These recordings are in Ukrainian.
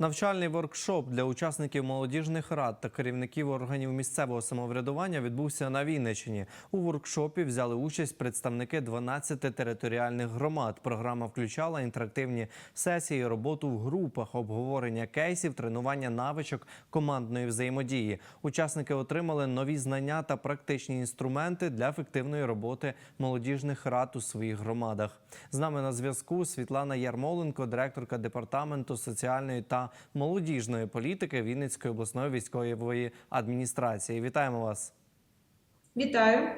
Навчальний воркшоп для учасників молодіжних рад та керівників органів місцевого самоврядування відбувся на Вінниччині. У воркшопі взяли участь представники 12 територіальних громад. Програма включала інтерактивні сесії, роботу в групах, обговорення кейсів, тренування навичок командної взаємодії. Учасники отримали нові знання та практичні інструменти для ефективної роботи молодіжних рад у своїх громадах. З нами на зв'язку Світлана Ярмоленко, директорка департаменту соціальної та молодіжної політики Вінницької обласної військової адміністрації. Вітаємо вас. Вітаю.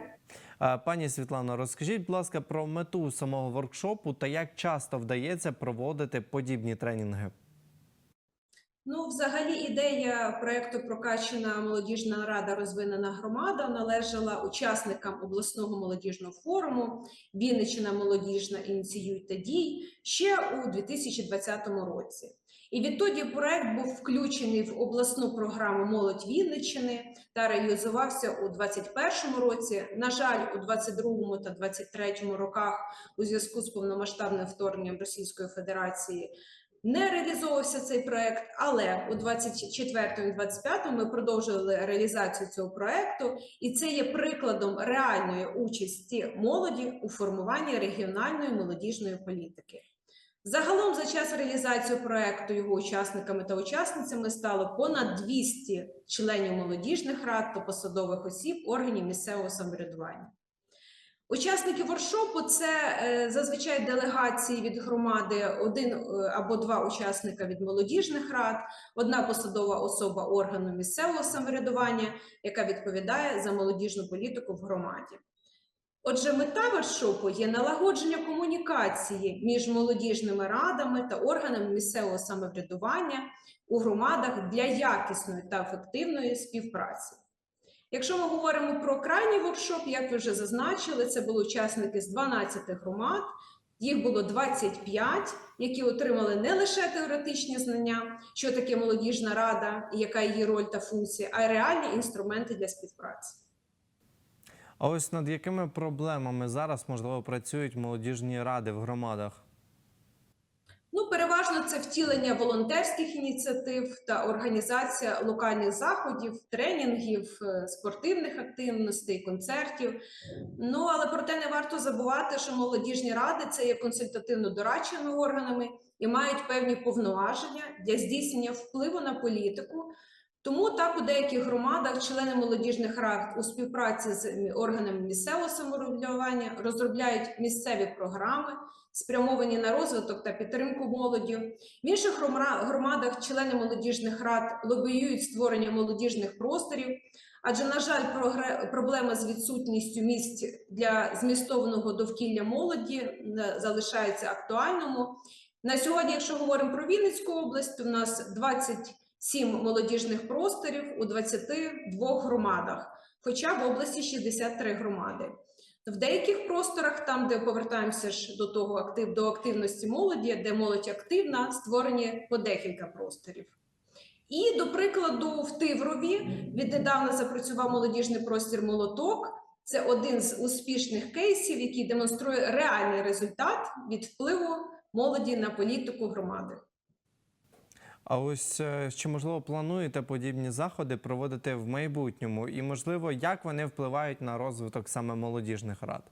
Пані Світлано, розкажіть, будь ласка, про мету самого воркшопу та як часто вдається проводити подібні тренінги. Ну, взагалі, ідея проекту Прокачена молодіжна рада розвинена громада належала учасникам обласного молодіжного форуму Вінниччина молодіжна ініціюйте дій ще у 2020 році. І відтоді проект був включений в обласну програму Молодь Вінниччини та реалізувався у 2021 році. На жаль, у 2022 та 2023 роках у зв'язку з повномасштабним вторгненням Російської Федерації не реалізовувався цей проект, але у 24-25 ми продовжили реалізацію цього проекту, і це є прикладом реальної участі молоді у формуванні регіональної молодіжної політики. Загалом за час реалізації проекту його учасниками та учасницями стало понад 200 членів молодіжних рад та посадових осіб органів місцевого самоврядування. Учасники воркшопу – це е, зазвичай делегації від громади, один е, або два учасника від молодіжних рад, одна посадова особа органу місцевого самоврядування, яка відповідає за молодіжну політику в громаді. Отже, мета воркшопу є налагодження комунікації між молодіжними радами та органами місцевого самоврядування у громадах для якісної та ефективної співпраці. Якщо ми говоримо про крайній воркшоп, як ви вже зазначили, це були учасники з 12 громад. Їх було 25, які отримали не лише теоретичні знання, що таке молодіжна рада, яка її роль та функція, а й реальні інструменти для співпраці. А ось над якими проблемами зараз можливо працюють молодіжні ради в громадах? Ну, переважно це втілення волонтерських ініціатив та організація локальних заходів, тренінгів, е, спортивних активностей, концертів. Ну але проте не варто забувати, що молодіжні ради це є консультативно-дорадчими органами і мають певні повноваження для здійснення впливу на політику. Тому так у деяких громадах члени молодіжних рад у співпраці з органами місцевого самоврядування розробляють місцеві програми, спрямовані на розвиток та підтримку молоді. В інших громадах члени молодіжних рад лобіюють створення молодіжних просторів. Адже, на жаль, проблема з відсутністю місць для змістовного довкілля молоді залишається актуальному. На сьогодні, якщо говоримо про Вінницьку область, то в нас 27 молодіжних просторів у 22 громадах, хоча в області 63 громади. В деяких просторах, там, де повертаємося ж до того актив, до активності молоді, де молодь активна, створені по декілька просторів. І, до прикладу, в Тиврові віднедавна запрацював молодіжний простір Молоток. Це один з успішних кейсів, який демонструє реальний результат від впливу молоді на політику громади. А ось е, чи можливо плануєте подібні заходи проводити в майбутньому? І можливо, як вони впливають на розвиток саме молодіжних рад?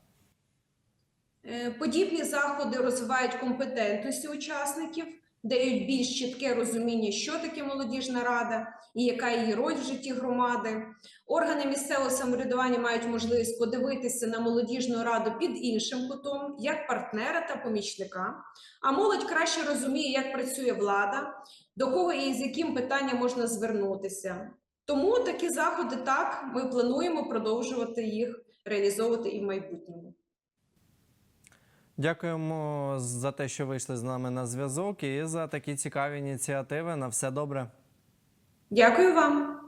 Е, Подібні заходи розвивають компетентності учасників, дають більш чітке розуміння, що таке молодіжна рада і яка її роль в житті громади. Органи місцевого самоврядування мають можливість подивитися на молодіжну раду під іншим кутом, як партнера та помічника. А молодь краще розуміє, як працює влада, до кого і з яким питанням можна звернутися. Тому такі заходи так ми плануємо продовжувати їх реалізовувати і в майбутньому. Дякуємо за те, що вийшли з нами на зв'язок і за такі цікаві ініціативи. На все добре. Дякую вам.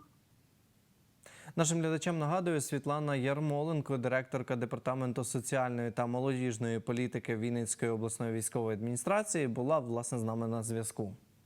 Нашим глядачам нагадую Світлана Ярмоленко, директорка департаменту соціальної та молодіжної політики Вінницької обласної військової адміністрації, була власне з нами на зв'язку.